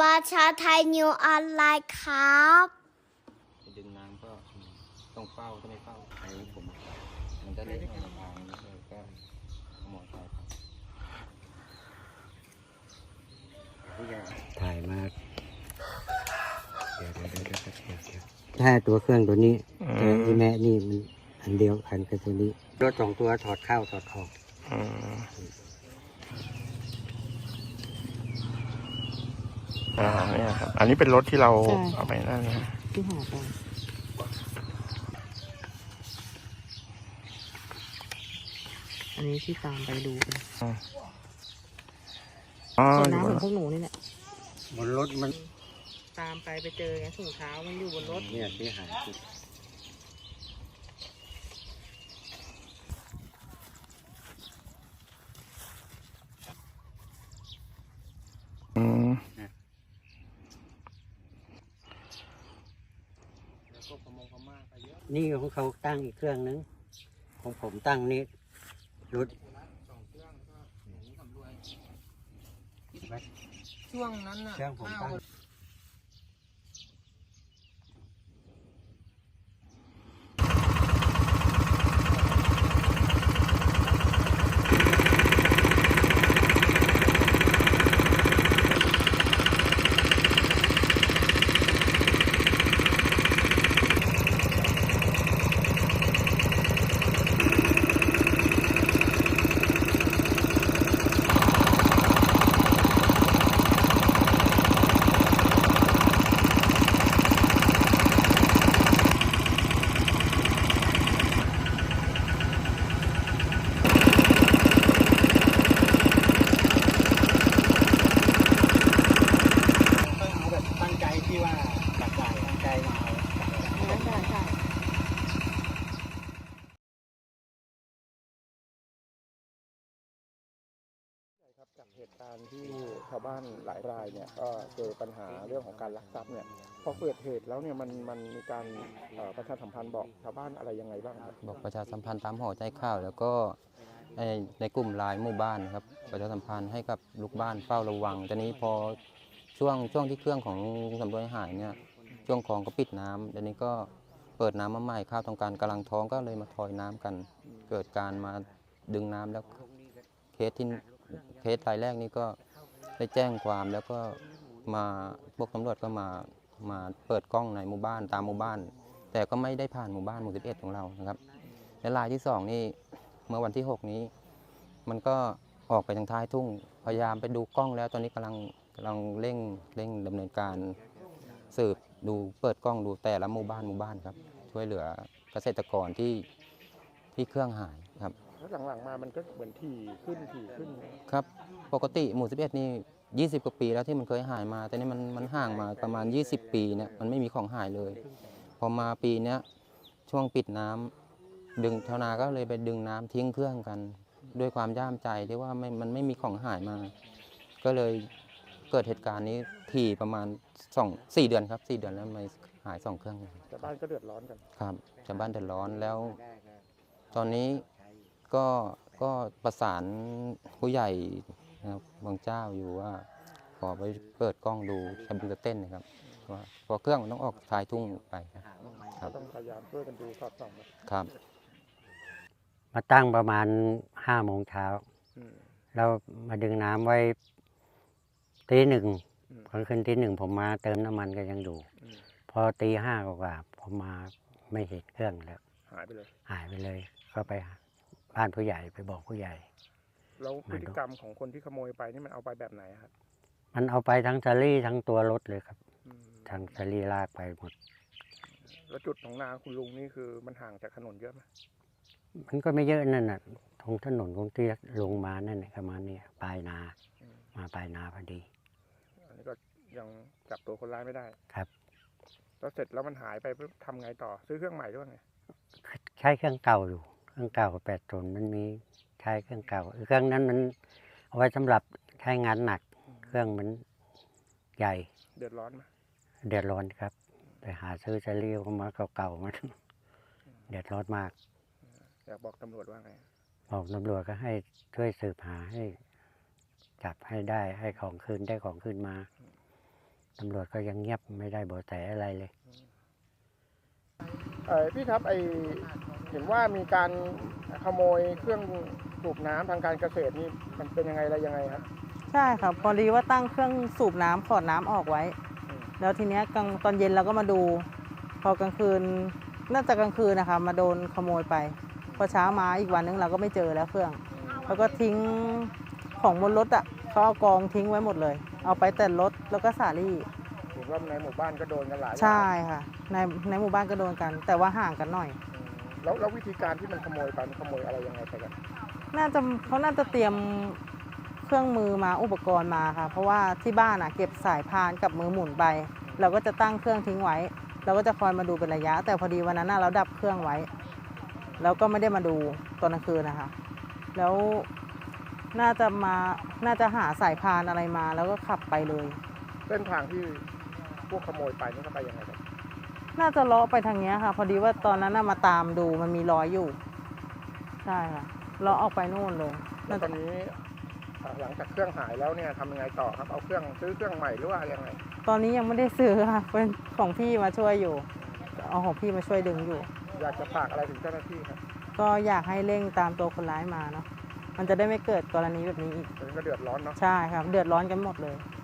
ประชาไทยนิวออนไลน์ครับจะดึงน้ำก็ต้องเฝ้าถ้าไม่เฝ้าไอ้ผม มันจะเละออกมาทางนี้เลยก็หมอถ่ายครับถ่ายมาเดี๋ยวเดี๋ยวเดี๋ยวเดี๋ยวเดี๋ยวเดี๋ยวถ้าตัวเครื่องตัวนี้แต่ไอ้แม่นี่มันอันเดียวกันกับตัวนี้รถสองตัวถอดเข้าถอดออก อืมอ่าเนี่ยครับ อันนี้เป็นรถที่เราใช่ เอาไปนั่นนะที่หาไปอันนี้ที่ตามไปดูกันอ๋อส่วนอยู่น้ำบเหมืนอนพวกหนูนี่แหละบนรถมันตามไปไปเจอไงถุงเท้ามันอยู่บนรถเนี่ยที่หาย นี่ของเขาตั้งอีกเครื่องนึง ของผมตั้งนี้รถช่วงนั้นน่ะเครื่องผมตั้งต้องเอาแบบตั้งใจที่ว่าตั ดใจตั้มาเอาใช่ใช่ครับจากเหตุการณ์ที่ชาวบ้านหลายรายเนี่ยก็เจอปัญหาเรื่องของการลักทรัพย์เนี่ยพอเกิดเหตุแล้วเนี่ยมันมันมีการประชาสัมพันธ์บอกชาวบ้านอะไรยังไงบ้างครับบอกประชาสัมพันธ์ตามหอใจข้าวแล้วก็ในในกลุ่มไลน์หมู่บ้านครับประชาสัมพันธ์ให้กับลูกบ้านเฝ้าระวังตอนนี้พอช่วงช่วงที่เครื่องของสำรวยหายเนี่ย ช่วงคลองก็ปิดน้ำตอนนี้ก็เปิดน้ำมาใหม่ข้าวต้องการกำลังท้องก็เลยมาทอยน้ำกัน เกิดการมาดึงน้ำแล้วเคสที่เคสรายแรกนี่ก็ได้แจ้งความแล้วก็มาพวกตำรวจก็มามาเปิดกล้องในหมู่บ้านตามหมู่บ้าน แต่ก็ไม่ได้ผ่านหมู่บ้านหมู่11ของเรานะครับและรายที่สองนี่เมื่อวันที่ 6 นี้ มันก็ออกไปทางท้ายทุ่งพยายามไปดูกล้องแล้วตอนนี้กำลังกำลังเร่งเร่งดำเนินการสืบ ดูเปิดกล้องดูแต่ละหมู่บ้านหมู่บ้านครับ ช่วยเหลือเกษตรกรที่ที่เครื่องหายครับ แล้วหลังๆมามันก็เหมือนถี่ขึ้นถี่ขึ้น ครับ ปกติหมู่11นี่ 20 กว่าปีแล้วที่มันเคยหายมา แต่นี่มันมันห่างมาประมาณ 20 ปีเนี่ยมันไม่มีของหายเลย พอมาปีเนี้ยช่วงปิดน้ำดึงชาวนาก็เลยไปดึงน้ำทิ้งเครื่องกัน ด้วยความย่ามใจที่ว่าไม่มันไม่มีของหายมา ก็เลย เกิดเหตุการณ์นี้ถี่ประมาณสองสี่เดือนครับสี่เดือนแล้วไม่หายสองเครื่องเลยชาวบ้านก็เดือดร้อนกัน ครับชาวบ้านเดือดร้อนแล้ว ตอนนี้ก็ก็ประสานผู้ใหญ่นะครับบางเจ้าอยู่ว่า ขอไปเปิดกล้องดูแคมเปญเต้นนะครับว่าเพอเครื่องมันต้องออกท้ายทุ่งไปครับคก็รับต้องพยายามช่วยกันดูสอดส่องกันครับ มาตั้งประมาณห้าโมงเช้าอืมเรามาดึงน้ำไว้ ตีหนึ่งอืมกลางคืนตีหนึ่งผมมาเติมน้ำมันก็ยังอยู่อืมพอตีห้ากว่าๆผมมาไม่เห็นเครื่องแล้ว หายไปเลย หายไปเลย ก็ไปหาบ้านผู้ใหญ่ไปบอกผู้ใหญ่ แล้วพมาฤดูติกรรมของคนที่ขโมยไปนี่มันเอาไปแบบไหนครับ มันเอาไปทั้งซารี่ทั้งตัวรถเลยครับอืมทั้งซารี่ลากไปหมด แล้วจุดของนาคุณลุงนี่คือมันห่างจากถนนเยอะไหมมันก็ไม่เยอะนั่นน่ะตรงถนนตรงที่ลงมานั่นแหละประมาณนี้ปลายนาอืมมาปลายนาพอดี อันนี้ก็ยังจับตัวคนร้ายไม่ได้ครับ แล้วเสร็จแล้วมันหายไปปุ๊บทำไงต่อ ซื้อเครื่องใหม่ด้วยไงใช้เครื่องเก่าอยู่ เครื่องเก่าแปดตนมันมีใช้เครื่องเก่าเครื่องนั้นมันเอาไว้สำหรับใช้งานหนัก เครื่องมันใหญ่ เดือดร้อนไหมเดือดร้อนครับ ไปหาซื้อซารี่เข้ามาเก่าๆมันเดือดร้อนมาก อยากบอกตำรวจว่าไง บอกตำรวจก็ให้ช่วยสืบหาให้ จับให้ได้ให้ของคืนได้ของคืนมาตำรวจก็ยังเงียบไม่ได้เบาะแสอะไรเลยเออพี่ครับไอเห็นว่ามีการขโมยเครื่องสูบน้ำทางการเกษตรนี่มันเป็นยังไงอะไรยังไงครับใช่ครับพอดีว่าตั้งเครื่องสูบน้ำขอดน้ำออกไว้อืมแล้วทีเนี้ยกลางตอนเย็นเราก็มาดู พอกลางคืนน่าจะกลางคืนนะคะ มาโดนขโมยไป พอเช้ามาอีกวันนึงเราก็ไม่เจอแล้วเครื่อง แล้วก็ทิ้ง ของบนรถอะเขาเอากองทิ้งไว้หมดเลย เอาไปแต่รถแล้วก็สาลี่เห็นว่าในหมู่บ้านก็โดนกันหลายใช่รายค่ะ ในในหมู่บ้านก็โดนกัน แต่ว่าห่างกันหน่อยอืมแล้วแล้ววิธีการที่มันขโมยไปมันขโมยอะไรยังไงไปกันน่าจะเขาน่าจะเตรียมเครื่องมือมาอุปกรณ์มาค่ะ เพราะว่าที่บ้านอะเก็บสายพานกับมือหมุนไปเราก็จะตั้งเครื่องทิ้งไว้ เราก็จะคอยมาดูเป็นระยะ แต่พอดีวันนั้นน่ะเราดับเครื่องไว้ แล้วก็ไม่ได้มาดูตอนกลางคืนนะคะ แล้ว น่าจะมาน่าจะหาสายพานอะไรมาแล้วก็ขับไปเลย เส้นทางที่พวกขโมยไปนี่เขาไปยังไงกันน่าจะเลาะไปทางเนี้ยค่ะ พอดีว่าตอนนั้นน่ะมาตามดูมันมีรอยอยู่ ใช่ค่ะเลาะออกไปนู่นเลยแล้วน่าตจะอนนี้เอ่อหลังจากเครื่องหายแล้วเนี่ยทำยังไงต่อครับเอาเครื่องซื้อเครื่องใหม่หรือว่ายังไงตอนนี้ยังไม่ได้ซื้อค่ะเป็นของพี่มาช่วยอยู่เอาของพี่มาช่วยดึงอยู่ อยากจะฝากอะไรถึงเจ้าหน้าที่ครับ ก็อยากให้เร่งตามตัวคนร้ายมาเนาะ มันจะได้ไม่เกิดกรณีแบบนี้อีกตอนนี้ก็เดือดร้อนเนาะ ใช่ครับ เดือดร้อนกันหมดเลยอ